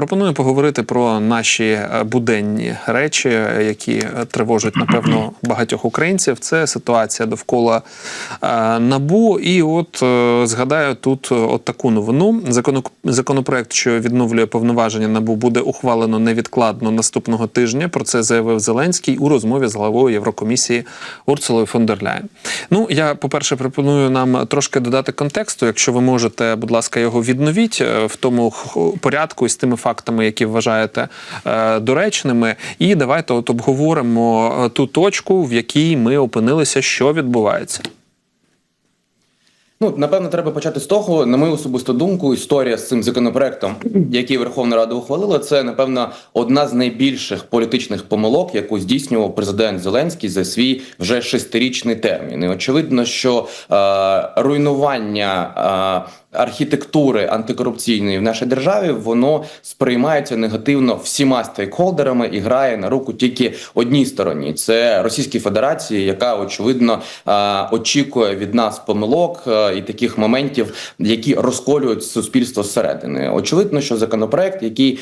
пропоную поговорити про наші е, буденні речі, е, які е, тривожать напевно багатьох українців. Це ситуація довкола набу. І от згадаю тут от таку новину. Законопроект, що відновлює повноваження набу, буде ухвалено невідкладно наступного тижня. Про це заявив Зеленський у розмові з главою Єврокомісії Урсулою фон дер. Ну я, по-перше, пропоную нам трошки додати контексту. Якщо ви можете, будь ласка, його відновіть в тому порядку і з тими фактами, які вважаєте е, доречними. І давайте от обговоримо е, ту точку, в якій ми опинилися, що відбувається. Ну, напевно, треба почати з того, на мою особисту думку, історія з цим законопроектом, який Верховна Рада ухвалила, це напевно одна з найбільших політичних помилок, яку здійснював президент Зеленський за свій вже шестирічний термін. І очевидно, що е, руйнування. Е, Архітектури антикорупційної в нашій державі воно сприймається негативно всіма стейкхолдерами і грає на руку тільки одній стороні. Це Російській Федерації, яка очевидно очікує від нас помилок і таких моментів, які розколюють суспільство зсередини. Очевидно, що законопроект, який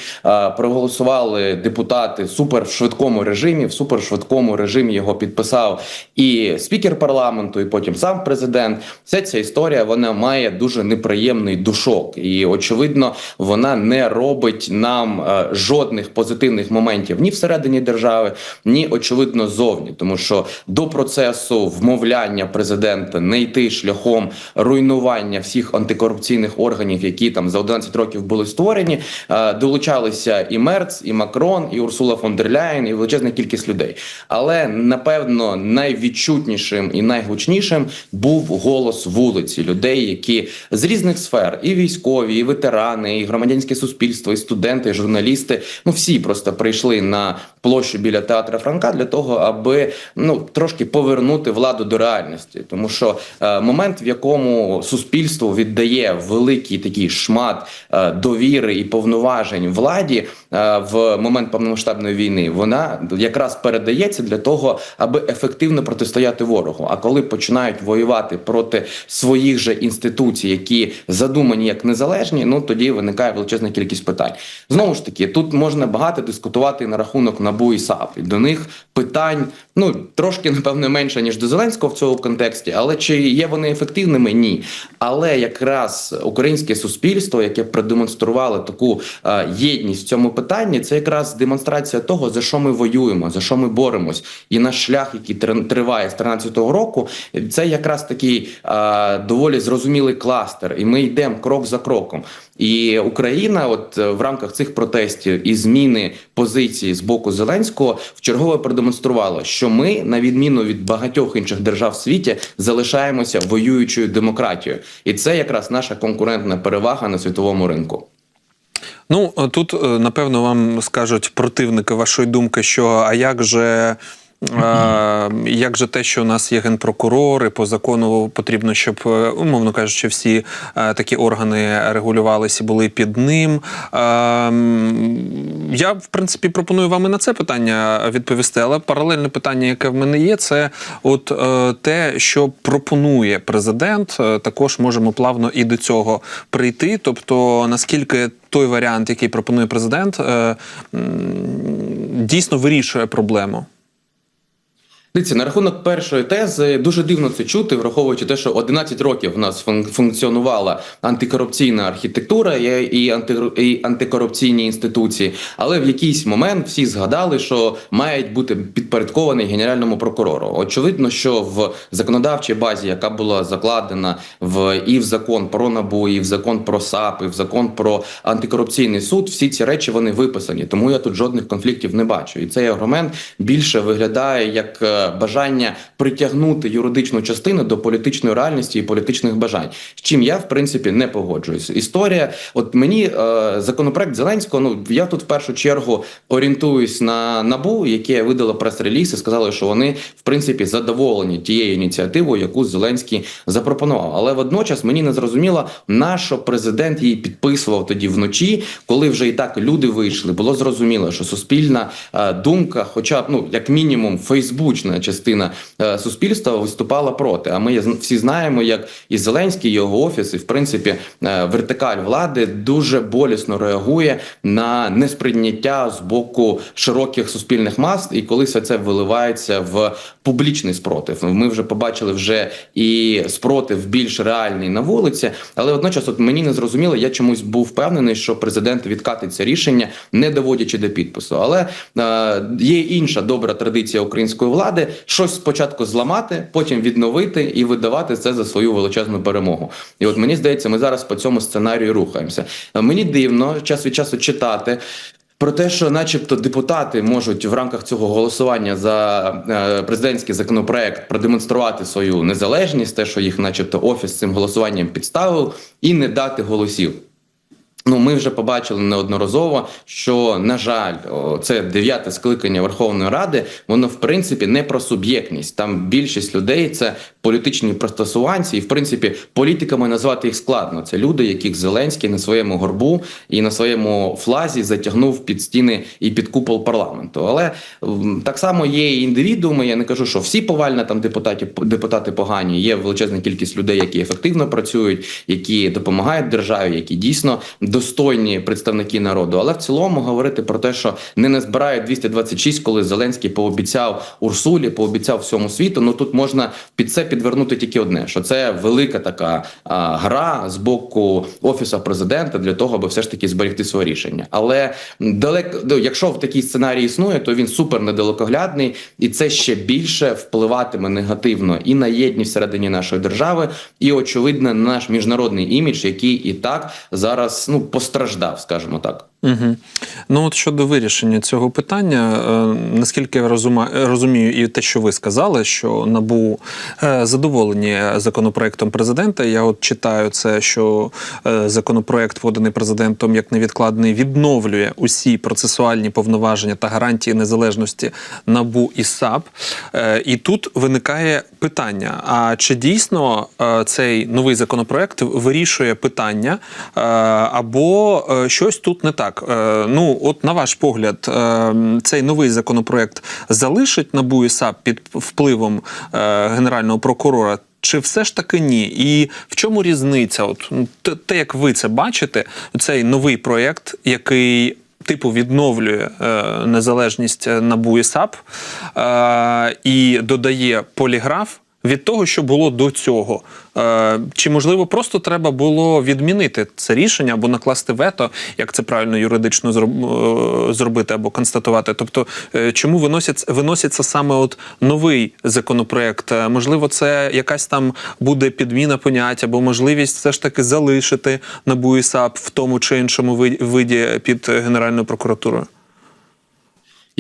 проголосували депутати супер в швидкому режимі, в супершвидкому режимі його підписав і спікер парламенту, і потім сам президент. Вся ця історія вона має дуже неприємний душок, і очевидно, вона не робить нам е, жодних позитивних моментів ні всередині держави, ні очевидно зовні, тому що до процесу вмовляння президента не йти шляхом руйнування всіх антикорупційних органів, які там за 11 років були створені, е, долучалися і Мерц, і Макрон, і Урсула фон дер Ляєн, і величезна кількість людей. Але напевно найвідчутнішим і найгучнішим був голос вулиці людей, які з різних сфер, і військові, і ветерани, і громадянське суспільство, і студенти, і журналісти. Ну всі просто прийшли на площу біля театра Франка для того, аби ну трошки повернути владу до реальності, тому що е, момент, в якому суспільство віддає великий такий шмат е, довіри і повноважень владі е, в момент повномасштабної війни, вона якраз передається для того, аби ефективно протистояти ворогу. А коли починають воювати проти своїх же інституцій, які задумані як незалежні, ну тоді виникає величезна кількість питань. Знову ж таки, тут можна багато дискутувати на рахунок НАБУ і САП. І до них питань ну трошки напевно менше ніж до Зеленського в цьому контексті, але чи є вони ефективними? Ні. Але якраз українське суспільство, яке продемонструвало таку е, єдність в цьому питанні, це якраз демонстрація того, за що ми воюємо, за що ми боремось, і наш шлях, який триває з 13-го року, це якраз такий е, доволі зрозумілий кластер, і ми йдемо крок за кроком. І Україна, от е, в рамках цих протестів і зміни позиції з боку Зеленського, вчергове продемонструвала, що ми, на відміну від багатьох інших держав в світі, залишаємося воюючою демократією, і це якраз наша конкурентна перевага на світовому ринку. Ну тут е, напевно вам скажуть противники вашої думки, що а як же. Як же те, що у нас є генпрокурор, і по закону потрібно, щоб е, умовно кажучи, всі е, такі органи регулювалися були під ним. Я в принципі пропоную вам і на це питання відповісти, але паралельне питання, яке в мене є, це от е, те, що пропонує президент. Також можемо плавно і до цього прийти. Тобто, наскільки той варіант, який пропонує президент, дійсно вирішує проблему. Дивіться, на рахунок першої тези дуже дивно це чути, враховуючи те, що 11 років в нас фун- функціонувала антикорупційна архітектура і, антикорупційні інституції. Але в якийсь момент всі згадали, що мають бути підпорядковані генеральному прокурору. Очевидно, що в законодавчій базі, яка була закладена в і в закон про набу, і в закон про САП, і в закон про антикорупційний суд, всі ці речі вони виписані. Тому я тут жодних конфліктів не бачу. І цей аргумент більше виглядає як е, бажання притягнути юридичну частину до політичної реальності і політичних бажань. З чим я в принципі не погоджуюсь. Історія, от мені е, законопроект Зеленського. Ну я тут в першу чергу орієнтуюсь на набу, яке видало прес-реліз і сказали, що вони в принципі задоволені тією ініціативою, яку Зеленський запропонував. Але водночас мені не зрозуміло, на що президент її підписував тоді вночі, коли вже і так люди вийшли. Було зрозуміло, що суспільна е, думка, хоча б ну як мінімум фейсбучна. Політична частина е, суспільства виступала проти. А ми всі знаємо, як і Зеленський, і його офіс, і в принципі е, вертикаль влади дуже болісно реагує на несприйняття з боку широких суспільних мас, і коли все це виливається в публічний спротив. Ми вже побачили вже і спротив більш реальний на вулиці, але водночас, от мені не зрозуміло, я чомусь був впевнений, що президент відкатить це рішення, не доводячи до підпису. Але е, є інша добра традиція української влади: щось спочатку зламати, потім відновити і видавати це за свою величезну перемогу. І от мені здається, ми зараз по цьому сценарію рухаємося. Мені дивно час від часу читати. Про те, що, начебто, депутати можуть в рамках цього голосування за е, президентський законопроект продемонструвати свою незалежність, те, що їх, начебто, офіс цим голосуванням підставив, і не дати голосів. Ну, ми вже побачили неодноразово, що на жаль, це дев'яте скликання Верховної Ради. Воно в принципі не про суб'єктність. Там більшість людей це політичні пристосуванці, і в принципі політиками назвати їх складно. Це люди, яких Зеленський на своєму горбу і на своєму флазі затягнув під стіни і під купол парламенту. Але так само є і індивідууми. Я не кажу, що всі повально там депутати депутати погані. Є величезна кількість людей, які ефективно працюють, які допомагають державі, які дійсно достойні представники народу. Але в цілому говорити про те, що не назбирають 226, коли Зеленський пообіцяв Урсулі, пообіцяв всьому світу. Ну тут можна під це підвернути тільки одне: що це велика така а, гра з боку офісу президента для того, аби все ж таки зберегти своє рішення. Але далеко, ну, якщо в такий сценарій існує, то він супер недалекоглядний, і це ще більше впливатиме негативно і на єдність всередині нашої держави, і очевидно на наш міжнародний імідж, який і так зараз ну постраждав, скажімо так. Угу. Ну от щодо вирішення цього питання, е, наскільки я розума, розумію, і те, що ви сказали, що набу е, задоволені законопроектом президента. Я от читаю це, що е, законопроект, поданий президентом як невідкладний, відновлює усі процесуальні повноваження та гарантії незалежності набу і САП. Е, і тут виникає питання: а чи дійсно е, цей новий законопроект вирішує питання, е, або е, щось тут не так? Е, Ну, от на ваш погляд, е, цей новий законопроект залишить НАБУ і САП під впливом е, генерального прокурора? Чи все ж таки ні? І в чому різниця? От ну, те, як ви це бачите, цей новий проєкт, який типу відновлює е, незалежність НАБУ і е, і додає поліграф від того, що було до цього. Е, чи можливо просто треба було відмінити це рішення або накласти вето, як це правильно юридично е, зробити або констатувати? Тобто, е, чому виносять, виноситься саме от новий законопроект? Можливо, це якась там буде підміна понять, або можливість все ж таки залишити НАБУ і САП в тому чи іншому ви- виді під Генеральною прокуратурою?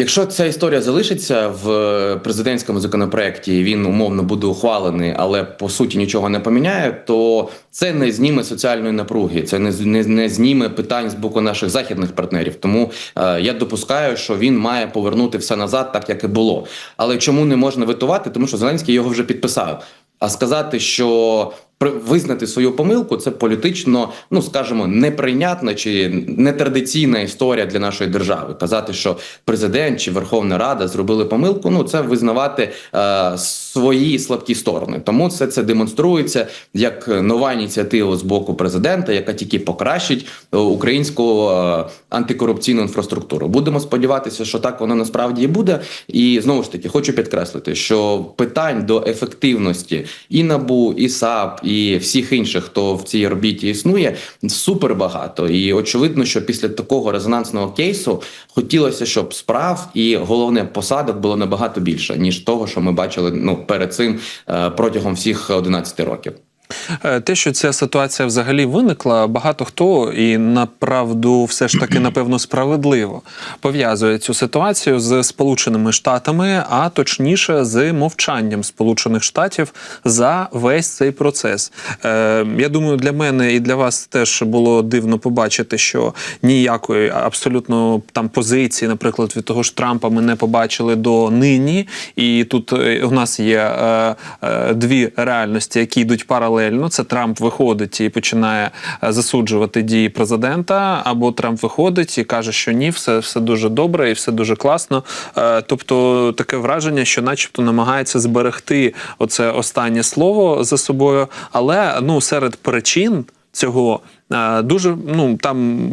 Якщо ця історія залишиться в е, президентському законопроекті, він умовно буде ухвалений, але по суті нічого не поміняє, то це не зніме соціальної напруги, це не, не, не зніме питань з боку наших західних партнерів. Тому е, я допускаю, що він має повернути все назад, так як і було. Але чому не можна витувати? Тому що Зеленський його вже підписав. А сказати, що визнати свою помилку це політично, ну скажімо, неприйнятна чи нетрадиційна історія для нашої держави. Казати, що президент чи Верховна Рада зробили помилку, ну це визнавати е, свої слабкі сторони. Тому це це демонструється як нова ініціатива з боку президента, яка тільки покращить е, українську е, антикорупційну інфраструктуру. Будемо сподіватися, що так воно насправді і буде. І знову ж таки хочу підкреслити, що питань до ефективності і набу, і САП, і всіх інших, хто в цій орбіті існує, супер багато. І очевидно, що після такого резонансного кейсу хотілося, щоб справ і головне посадок було набагато більше ніж того, що ми бачили ну перед цим е, протягом всіх 11 років. Е, Те, що ця ситуація взагалі виникла, багато хто і направду все ж таки напевно справедливо пов'язує цю ситуацію з Сполученими Штатами, а точніше з мовчанням Сполучених Штатів за весь цей процес. Е, я думаю, для мене і для вас теж було дивно побачити, що ніякої абсолютно там позиції, наприклад, від того ж Трампа ми не побачили до нині. І тут е, у нас є е, е, дві реальності, які йдуть паралельно паралельно. Це Трамп виходить і починає е, засуджувати дії президента, або Трамп виходить і каже, що ні, все, все дуже добре і все дуже класно. Е, Тобто таке враження, що, начебто, намагається зберегти оце останнє слово за собою, але ну серед причин. Цього дуже ну там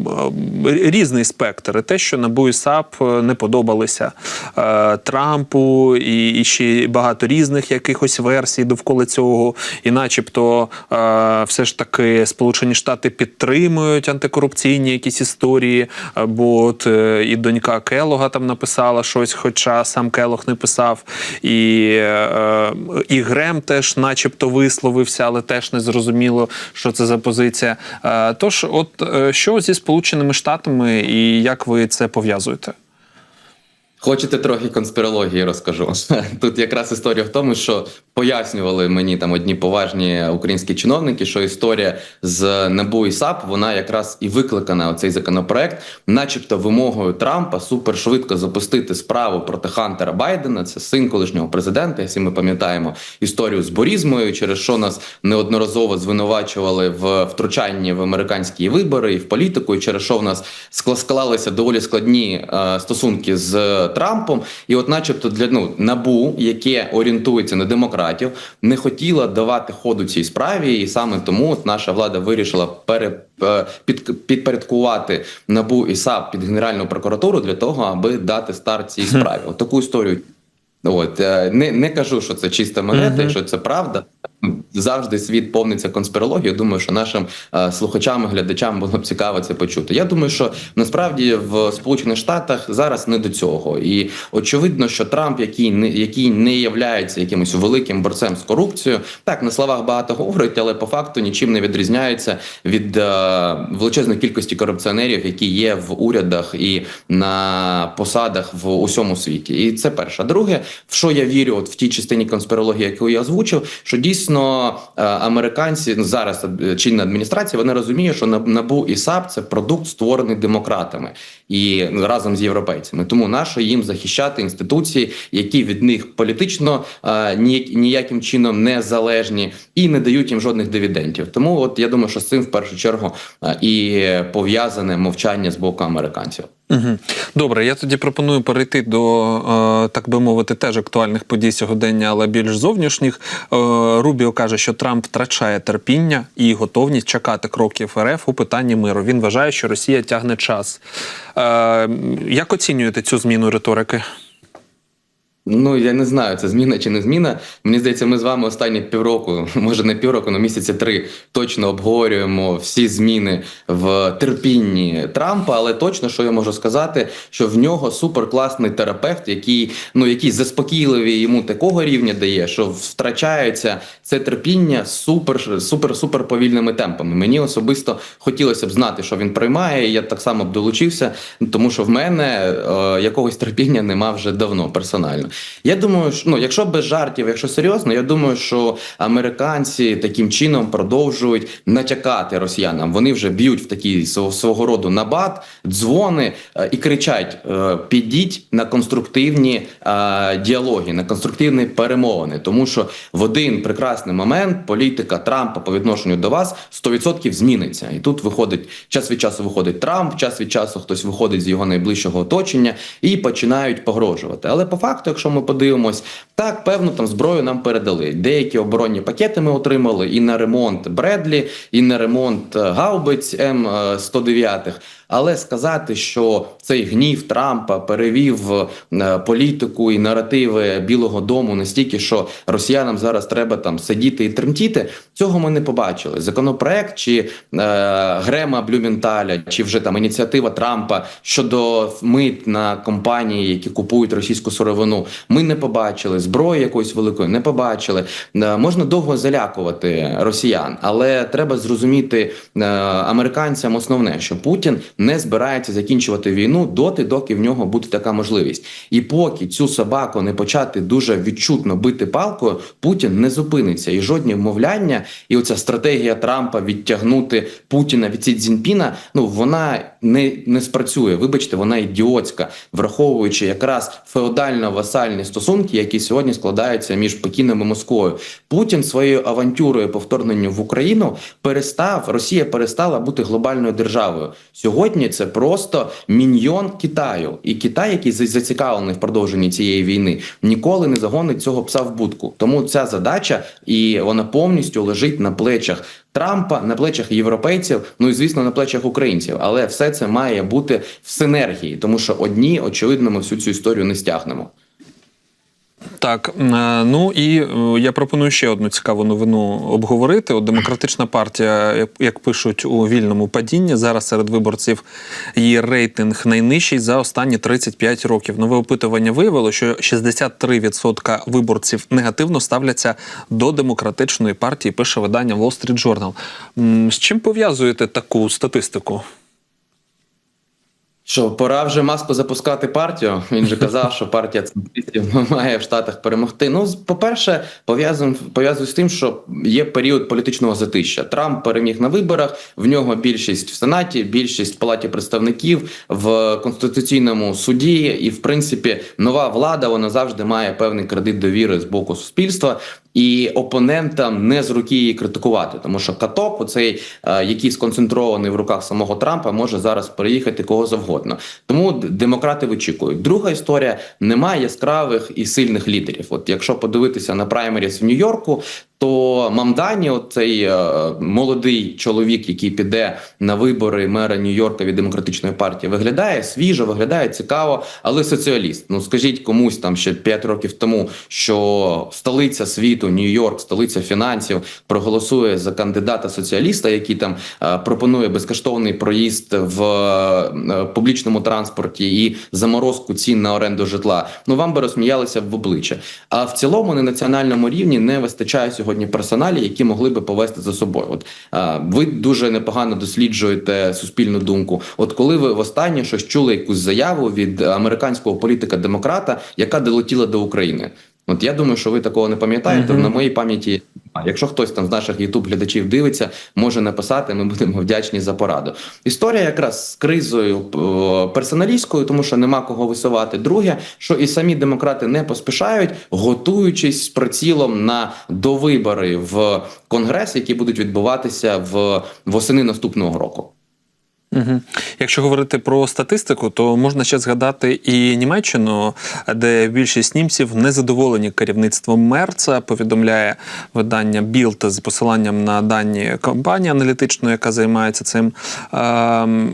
е, різний спектр. Те, що НАБУ і САП е, не подобалися е, Трампу, і, ще багато різних якихось версій довкола цього. І, начебто, е, все ж таки Сполучені Штати підтримують антикорупційні якісь історії. е, Бо от е, і донька Келога там написала щось, хоча сам Келог не писав, і, е, і Грем теж, начебто, висловився, але теж не зрозуміло, що це за позиція. Е, Тож, от е, що зі Сполученими Штатами і як ви це пов'язуєте? Хочете трохи конспірології розкажу. Тут якраз історія в тому, що пояснювали мені там одні поважні українські чиновники, що історія з НАБУ і САП вона якраз і викликана оцей законопроект, начебто вимогою Трампа супершвидко запустити справу проти Хантера Байдена. Це син колишнього президента. Якщо ми пам'ятаємо історію з борізмою, через що нас неодноразово звинувачували в втручанні в американські вибори і в політику, і через що в нас скла- склалися доволі складні е, стосунки з Трампом. І, от, начебто, для ну набу, яке орієнтується на демократів, не хотіла давати ходу цій справі, і саме тому от наша влада вирішила пере, е, під, підпорядкувати набу і САП під Генеральну прокуратуру для того, аби дати старт цій справі. От таку історію. От е, не, не кажу, що це чиста монета, Мгм. що це правда. Завжди світ повниться конспірологією. Думаю, що нашим е, слухачам і глядачам було б цікаво це почути. Я думаю, що насправді в Сполучених Штатах зараз не до цього, і очевидно, що Трамп, який не який не являється якимось великим борцем з корупцією, так на словах багато говорить, але по факту нічим не відрізняється від е, величезної кількості корупціонерів, які є в урядах і на посадах в усьому світі. І це перше. Друге, в що я вірю, от в тій частині конспірології, яку я озвучив, що дійсно е, американці ну, зараз е, чинна адміністрація, вони розуміють, що Наб- набу і САП це продукт створений демократами і разом з європейцями. Тому нащо їм захищати інституції, які від них політично е, ніяким чином не залежні і не дають їм жодних дивідендів. Тому от я думаю, що з цим в першу чергу і пов'язане мовчання з боку американців. Добре, я тоді пропоную перейти до, е, так би мовити, теж актуальних подій сьогодення, але більш зовнішніх. Е, Рубіо каже, що Трамп втрачає терпіння і готовність чекати кроків РФ у питанні миру. Він вважає, що Росія тягне час. Е, Як оцінюєте цю зміну риторики? Ну я не знаю, це зміна чи не зміна. Мені здається, ми з вами останні півроку, може не півроку, але місяці три точно обговорюємо всі зміни в терпінні Трампа. Але точно що я можу сказати, що в нього суперкласний терапевт, який ну який заспокійливі йому такого рівня дає, що втрачається це терпіння супер, супер, супер повільними темпами. Мені особисто хотілося б знати, що він приймає. і Я так само б долучився, тому що в мене е, якогось терпіння нема вже давно персонально. Я думаю, що ну, якщо без жартів, якщо серйозно, я думаю, що американці таким чином продовжують натякати росіянам. Вони вже б'ють в свого, свого роду набат, дзвони е, і кричать: е, підіть на конструктивні е, діалоги, на конструктивні перемовини, тому що в один прекрасний момент політика Трампа по відношенню до вас 100% зміниться. І тут виходить час від часу виходить Трамп, час від часу хтось виходить з його найближчого оточення і починають погрожувати. Але по факту, якщо ми подивимось, так певно там зброю нам передали. Деякі оборонні пакети ми отримали і на ремонт Бредлі, і на ремонт е, гаубиць М 109 але сказати, що цей гнів Трампа перевів е, політику і наративи Білого Дому настільки, що росіянам зараз треба там сидіти і тремтіти, цього ми не побачили. Законопроект чи е, Грема Блюменталя, чи вже там ініціатива Трампа щодо мит на компанії, які купують російську сировину, ми не побачили. Зброї якоїсь великої не побачили. Е, можна довго залякувати росіян, але треба зрозуміти е, американцям основне, що Путін не збирається закінчувати війну доти, доки в нього буде така можливість. І поки цю собаку не почати дуже відчутно бити палкою, Путін не зупиниться. І жодні вмовляння, і оця стратегія Трампа відтягнути Путіна від Сі Цзіньпіна, ну вона не, не спрацює. Вибачте, вона ідіотська, враховуючи якраз феодально-васальні стосунки, які сьогодні складаються між Пекіном і Москвою. Путін своєю авантюрою по вторгненню в Україну перестав Росія перестала бути глобальною державою. Сьогодні це просто міньйон Китаю, і Китай, який зацікавлений в продовженні цієї війни, ніколи не загонить цього пса в будку. Тому ця задача і вона повністю лежить на плечах Трампа, на плечах європейців, ну і звісно на плечах українців. Але все це має бути в синергії, тому що одні, очевидно, ми всю цю історію не стягнемо. Так, е, ну і е, я пропоную ще одну цікаву новину обговорити. От демократична партія, як- пишуть у вільному падінні, зараз серед виборців її рейтинг найнижчий за останні 35 років. Нове опитування виявило, що 63% виборців негативно ставляться до демократичної партії. Пише видання Wall Street Journal. З чим пов'язуєте таку статистику? Що пора вже маску запускати партію? Він же казав, що партія центристів має в Штатах перемогти. Ну, по-перше, пов'язую пов'язую з тим, що є період політичного затища. Трамп переміг на виборах. В нього більшість в сенаті, більшість в палаті представників в конституційному суді, і в принципі нова влада вона завжди має певний кредит довіри з боку суспільства. І опонентам не з руки її критикувати, тому що каток, оцей е, який сконцентрований в руках самого Трампа, може зараз переїхати кого завгодно. Тому демократи вичікують. Друга історія немає яскравих і сильних лідерів. От якщо подивитися на праймеріс в Нью-Йорку, то Мамдані, цей е, молодий чоловік, який піде на вибори мера Нью-Йорка від демократичної партії, виглядає свіжо, виглядає цікаво, але соціаліст. Ну скажіть комусь там ще 5 років тому, що столиця світу, Нью-Йорк, столиця фінансів, проголосує за кандидата соціаліста, який там е, пропонує безкоштовний проїзд в е, публічному транспорті і заморозку цін на оренду житла. Ну вам би розсміялися в обличчя. А в цілому на національному рівні не вистачає сьогодні персоналі, які могли би повести за собою. От е, ви дуже непогано досліджуєте суспільну думку. От коли ви востаннє щось чули якусь заяву від американського політика-демократа, яка долетіла до України. От я думаю, що ви такого не пам'ятаєте. Мгм. На моїй пам'яті. А якщо хтось там з наших ютуб глядачів дивиться, може написати. Ми будемо вдячні за пораду. Історія якраз з кризою е, персоналістською, тому що нема кого висувати. Друге, що і самі демократи не поспішають, готуючись з прицілом на довибори в конгрес, які будуть відбуватися в восени наступного року. Угу. Якщо говорити про статистику, то можна ще згадати і Німеччину, де більшість німців незадоволені керівництвом Мерца. Повідомляє видання Білд з посиланням на дані компанії аналітичної, яка займається цим. Ем,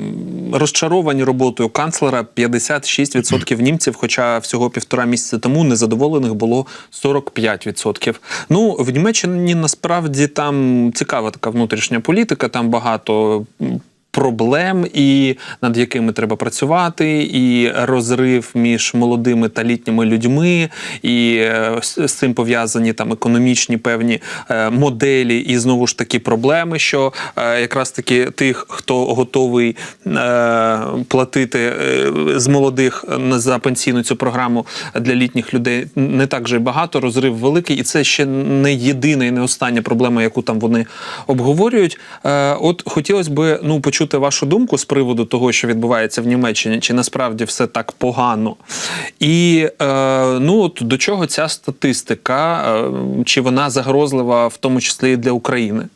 розчаровані роботою канцлера 56% німців, хоча всього півтора місяця тому незадоволених було 45%. Ну в Німеччині насправді там цікава така внутрішня політика, там багато. Проблем, і над якими треба працювати, і розрив між молодими та літніми людьми, і е, з цим пов'язані там економічні певні е, моделі, і знову ж таки проблеми, що е, якраз таки тих, хто готовий платити з молодих за пенсійну цю програму для літніх людей, не так же багато. Розрив великий, і це ще не єдина і не остання проблема, яку там вони обговорюють. От хотілося б ну почути вашу думку з приводу того, що відбувається в Німеччині, чи насправді все так погано, і е, ну от до чого ця статистика, е, чи вона загрозлива, в тому числі і для України?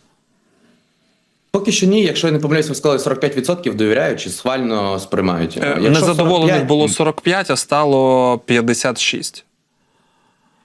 Поки що ні, якщо я не помиляюсь, ви сказали 45% довіряють чи схвально сприймають. Е, Незадоволених 45, було 45, а стало 56.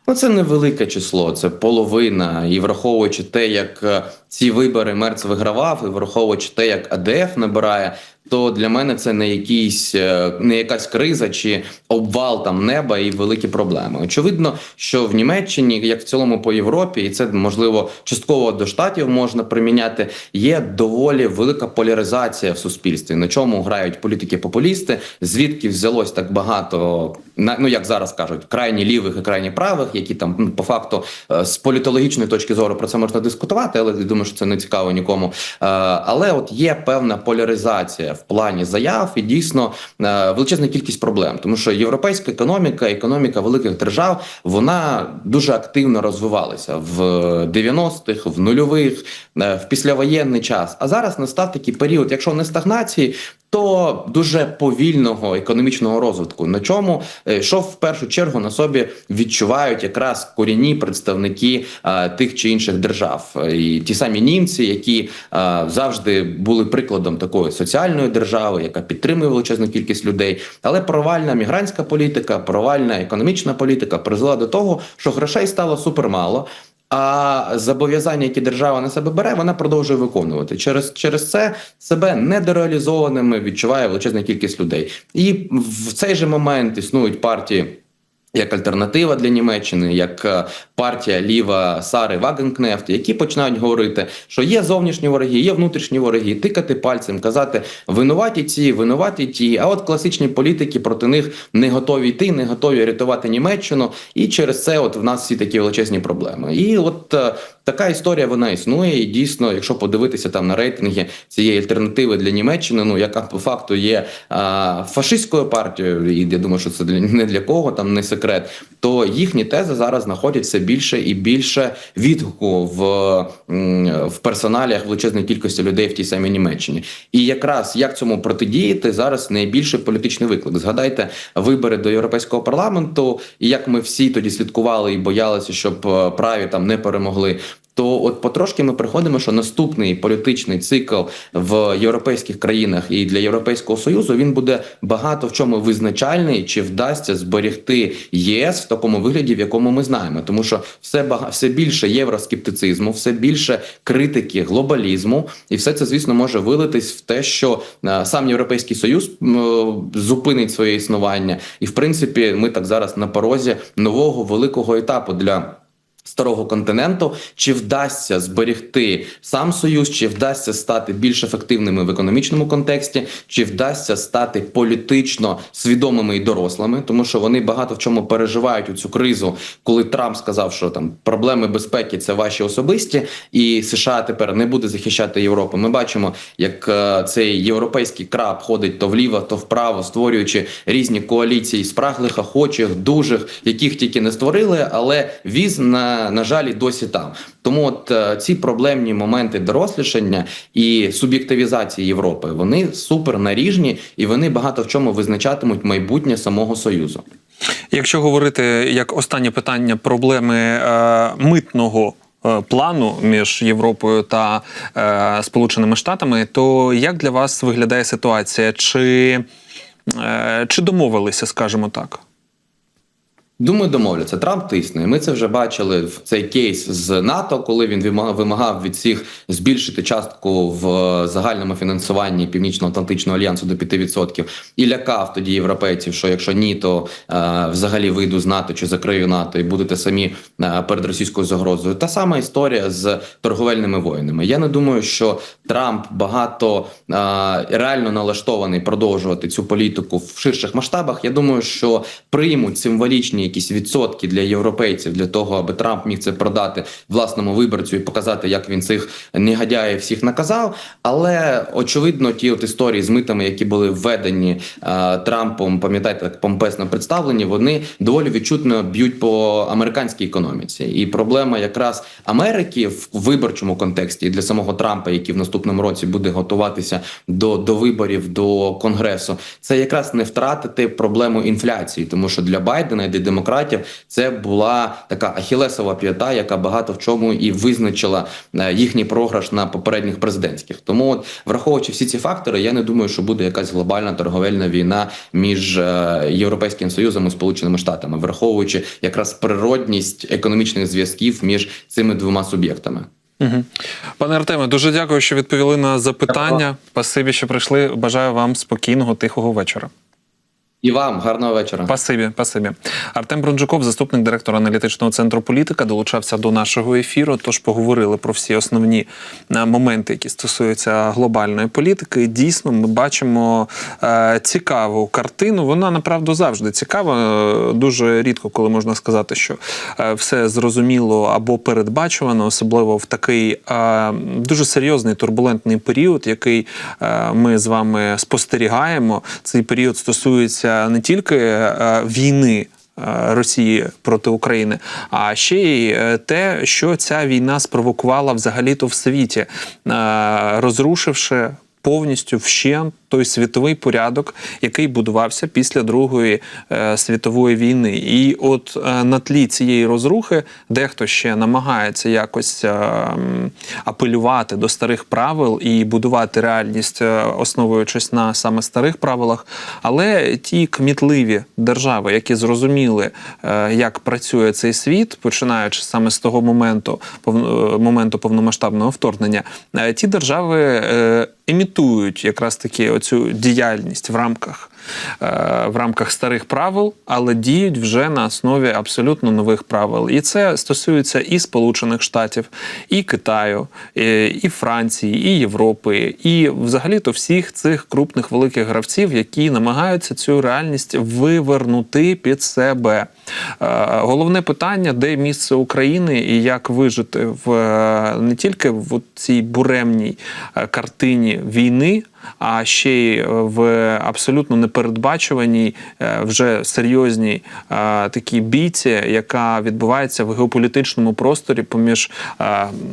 Ну, це невелике число, це половина. І враховуючи те, як е, ці вибори Мерц вигравав, і враховуючи те, як АДФ набирає, то для мене це не якийсь е, не якась криза чи обвал там неба і великі проблеми. Очевидно, що в Німеччині, як в цілому по Європі, і це можливо частково до штатів можна приміняти. Є доволі велика поляризація в суспільстві. На чому грають політики-популісти, звідки взялось так багато ну як зараз кажуть, крайні лівих і крайні правих, які там ну, по факту е, з політологічної точки зору про це можна дискутувати, але думаю, що це не цікаво нікому. Е, Але от є певна поляризація в плані заяв і дійсно е, величезна кількість проблем, тому що європейська економіка, економіка великих держав, вона дуже активно розвивалася в 90-х, в нульових, е, в післявоєнний час. А зараз настав такий період, якщо не стагнації, то дуже повільного економічного розвитку, на чому е, що в першу чергу на собі відчувають якраз корінні представники е, тих чи інших держав, Е, і ті самі німці, які е, завжди були прикладом такої соціальної держави, яка підтримує величезну кількість людей, але провальна мігрантська політика, провальна економічна політика призвела до того, що грошей стало супермало. А зобов'язання, які держава на себе бере, вона продовжує виконувати. Через через це себе недореалізованими відчуває величезна кількість людей. І в цей же момент існують партії. Як альтернатива для Німеччини, як е, партія ліва Сари Вагенкнефт, які починають говорити, що є зовнішні вороги, є внутрішні вороги, тикати пальцем, казати винуваті ці, винуваті ті. А от класичні політики проти них не готові йти, не готові рятувати Німеччину. І через це от в нас всі такі величезні проблеми. І от е, така історія вона існує. І дійсно, якщо подивитися там на рейтинги цієї альтернативи для Німеччини, ну яка по факту є а, фашистською партією, і я думаю, що це для не для кого там не секрет, то їхні тези зараз знаходять все більше і більше відгуку в, в персоналіях величезної кількості людей в тій самій Німеччині. І якраз як цьому протидіяти зараз найбільший політичний виклик. Згадайте вибори до європейського парламенту, і як ми всі тоді слідкували і боялися, щоб е, праві там не перемогли. То от потрошки ми приходимо, що наступний політичний цикл в європейських країнах і для європейського союзу він буде багато в чому визначальний, чи вдасться зберегти ЄС в такому вигляді, в якому ми знаємо, тому що все бага все більше євроскептицизму, все більше критики глобалізму, і все це, звісно, може вилитись в те, що е, сам європейський союз м, зупинить своє існування, і в принципі, ми так зараз на порозі нового великого етапу для. Старого континенту чи вдасться зберегти сам союз, чи вдасться стати більш ефективними в економічному контексті, чи вдасться стати політично свідомими і дорослими, тому що вони багато в чому переживають у цю кризу, коли Трамп сказав, що там проблеми безпеки це ваші особисті, і США тепер не буде захищати Європу. Ми бачимо, як е, цей європейський краб ходить то вліво, то вправо, створюючи різні коаліції спраглих, охочих, дужих, яких тільки не створили, але віз на на жаль, і досі там. Тому от е, ці проблемні моменти дорослішання і суб'єктивізації Європи вони супер наріжні і вони багато в чому визначатимуть майбутнє самого союзу. Якщо говорити як останнє питання проблеми е, митного. е, Плану між Європою та е, Сполученими Штатами, то як для вас виглядає ситуація? Чи, е, чи домовилися, скажімо так? Думаю, домовляться. Трамп тисне. Ми це вже бачили в цей кейс з НАТО, коли він вимагав- від всіх збільшити частку в загальному фінансуванні Північно-Атлантичного альянсу до 5% і лякав тоді європейців, що якщо ні, то е, взагалі вийду з НАТО чи закрию НАТО і будете самі е, перед російською загрозою. Та сама історія з торговельними воїнами. Я не думаю, що Трамп багато е, реально налаштований продовжувати цю політику в ширших масштабах. Я думаю, що приймуть символічні якісь відсотки для європейців для того, аби Трамп міг це продати власному виборцю і показати, як він цих негодяїв всіх наказав. Але очевидно, ті от історії з митами, які були введені е, Трампом, пам'ятаєте, так помпесно представлені, вони доволі відчутно б'ють по американській економіці. І проблема якраз Америки в виборчому контексті для самого Трампа, який в наступному році буде готуватися до, до виборів до конгресу, це якраз не втратити проблему інфляції, тому що для Байдена і для демократів це була така ахілесова п'ята, яка багато в чому і визначила е, їхній програш на попередніх президентських. Тому, от, враховуючи всі ці фактори, я не думаю, що буде якась глобальна торговельна війна між е, Європейським Союзом і Сполученими Штатами, враховуючи якраз природність економічних зв'язків між цими двома суб'єктами. Угу. Пане Артеме, дуже дякую, що відповіли на запитання. Спасибі, що прийшли. Бажаю вам спокійного, тихого вечора. І вам гарного вечора. Спасибі, спасибі. Артем Бронджаков, заступник директора аналітичного центру політика, долучався до нашого ефіру. Тож поговорили про всі основні е, моменти, які стосуються глобальної політики. Дійсно, ми бачимо е, цікаву картину. Вона направду завжди цікава. Е, Дуже рідко, коли можна сказати, що е, все зрозуміло або передбачувано, особливо в такий е, дуже серйозний турбулентний період, який е, ми з вами спостерігаємо. Цей період стосується не тільки е, війни. е, Росії проти України, а ще й е, те, що ця війна спровокувала взагалі-то в світі, розрушивши повністю вщент той світовий порядок, який будувався після Другої е, світової війни. І от е, на тлі цієї розрухи дехто ще намагається якось е, апелювати до старих правил і будувати реальність, е, основуючись на саме старих правилах. Але ті кмітливі держави, які зрозуміли, е, як працює цей світ, починаючи саме з того моменту, пов- е, моменту повномасштабного вторгнення, е, ті держави е, імітують якраз таки оцю діяльність в рамках, е, в рамках старих правил, але діють вже на основі абсолютно нових правил. І це стосується і Сполучених Штатів, і Китаю, і, і Франції, і Європи, і взагалі-то всіх цих крупних великих гравців, які намагаються цю реальність вивернути під себе. Е, Головне питання, де місце України і як вижити в е, не тільки в цій буремній е, картині війни, а ще й в абсолютно непередбачуваній, вже серйозній такій бійці, яка відбувається в геополітичному просторі поміж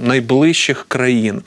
найближчих країн.